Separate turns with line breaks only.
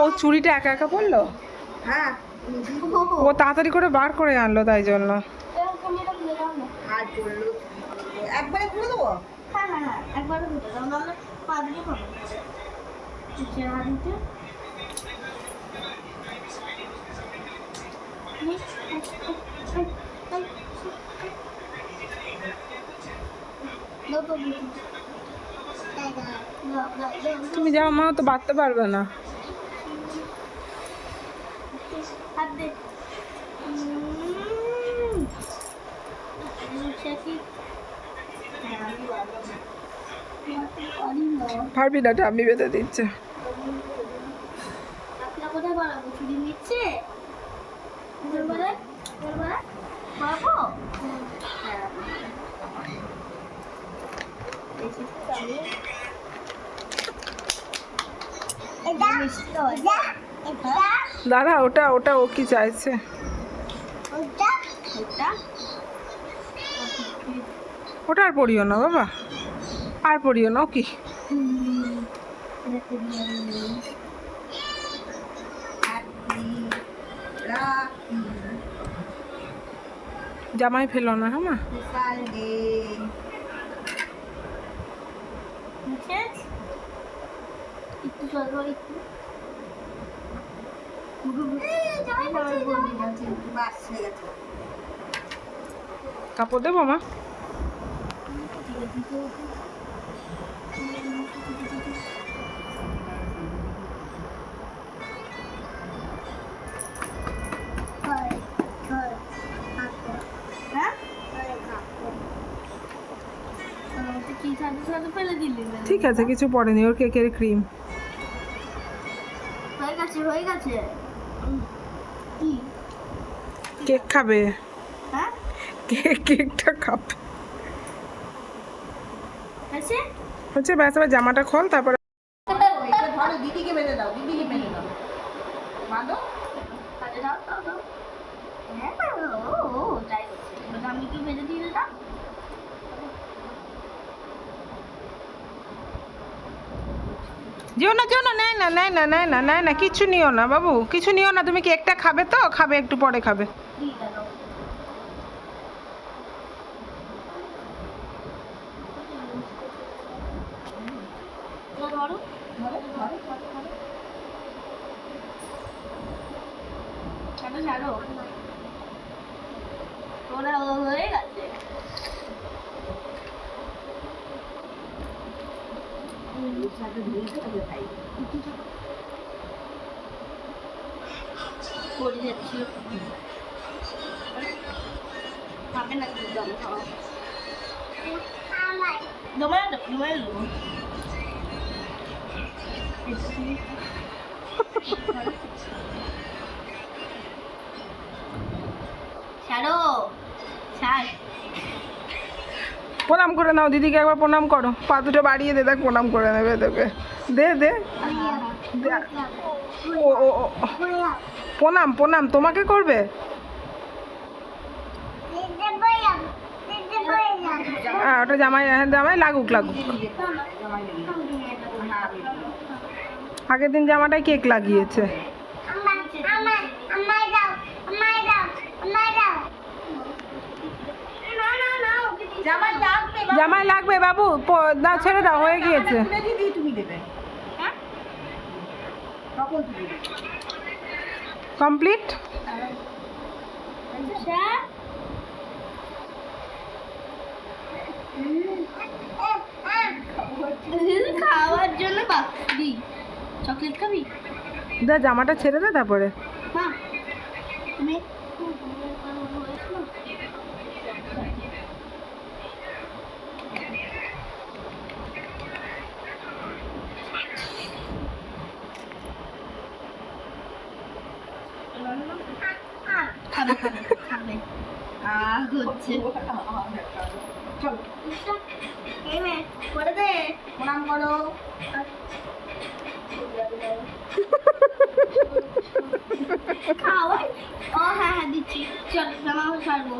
ও চুড়িটা একা একা পড়ল
হ্যাঁ
ও তাড়াতাড়ি করে বার করে আনলো তাই জন্য।
একবারে খুলে দেবো?
হ্যাঁ হ্যাঁ হ্যাঁ একবারে দুটো দাও নাহলে পা দিয়ে হবে। নিচে হাত দিতে।
তুমি যাও মা তো বাঁধতে পারবে না।
পারি না।
পারবি না আমি বেঁধে দিচ্ছে।
আপনার
দাদা ওটা ওটা ও কি চাইছে?
ওটা?
আর পড়িও না বাবা। আর পড়িও না ও কি? জামাই ফেলো না হ্যাঁ মা?
একটু সরো একটু
বাস হয়ে গেছে
কাপড় দেবো মা? ঠিক আছে কিছু পড়েনি ওর কেকের ক্রিম
হয়ে গেছে হয়ে গেছে।
কেক খাবে?
হ্যাঁ?
কেক কেকটা খাবে? হচ্ছে ব্যাস আবার জামাটা খোল তারপরে
দিদিকে বেঁধে দাও দিদিকে বেঁধে দাও। বাঁধো
দাও দাও দাও হ্যাঁ ও হচ্ছে আমি কি বেঁধে দিয়ে দিলাম।
যেও না যেও না, নেয় না নেয় না নেয় না নেয় না, কিছু নিও না বাবু, কিছু নিও না, তুমি কি কেকটা খাবে তো? খাবে, একটু পরে খাবে।
ওরা হয়ে গেছে।
সাথে ধুইতে হবে তাই
পড়ে যাচ্ছি খাবে না কিন্তু দম খাওয়া দমে দমে ছাড়ো ছাড়
প্রণাম করে নাও দিদিকে একবার প্রণাম করো। পা দুটো বাড়িয়ে দে দেখ প্রণাম করে নেবে তোকে। দে দে। ও ও। প্রণাম প্রণাম তোমাকে করবে? হ্যাঁ ওটা জামাই হ্যাঁ, জামাই লাগুক লাগুক। আগের দিন জামাটায় কেক লাগিয়েছে।
জামাই
জামাই লাগবে বাবু দাও ছেড়ে দাও, হয়ে গিয়েছে। কমপ্লিট?
খাওয়ার জন্য চকলেট খাবি
দা, জামাটা ছেড়ে দে তারপরে।
হ্যাঁ তুমি খাবে
প্রণাম করো
খাওয়াই? ও হ্যাঁ হ্যাঁ দিচ্ছি। চল জামা ছাড়বো।